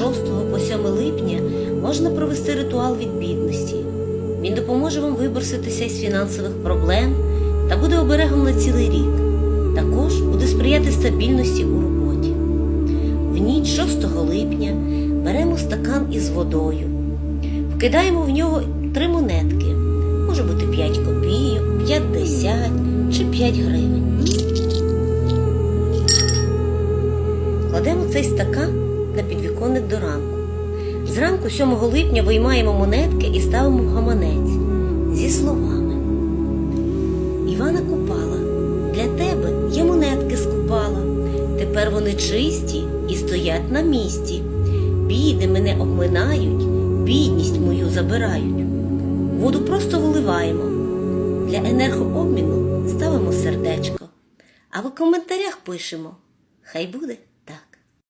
з 6 по 7 липня можна провести ритуал від бідності. Він допоможе вам виборситися із фінансових проблем та буде оберегом на цілий рік. Також буде сприяти стабільності у роботі. В ніч 6 липня беремо стакан із водою, вкидаємо в нього три монетки. Може бути 5 копійок, 50 чи 5 гривень. Кладемо цей стакан на підвіконник до ранку. Зранку 7 липня виймаємо монетки і ставимо в гаманець зі словами. Івана Купала, для тебе я монетки скупала. Тепер вони чисті і стоять на місці. Біди мене обминають, бідність мою забирають. Воду просто виливаємо. Для енергообміну ставимо сердечко, а в коментарях пишемо. Хай буде.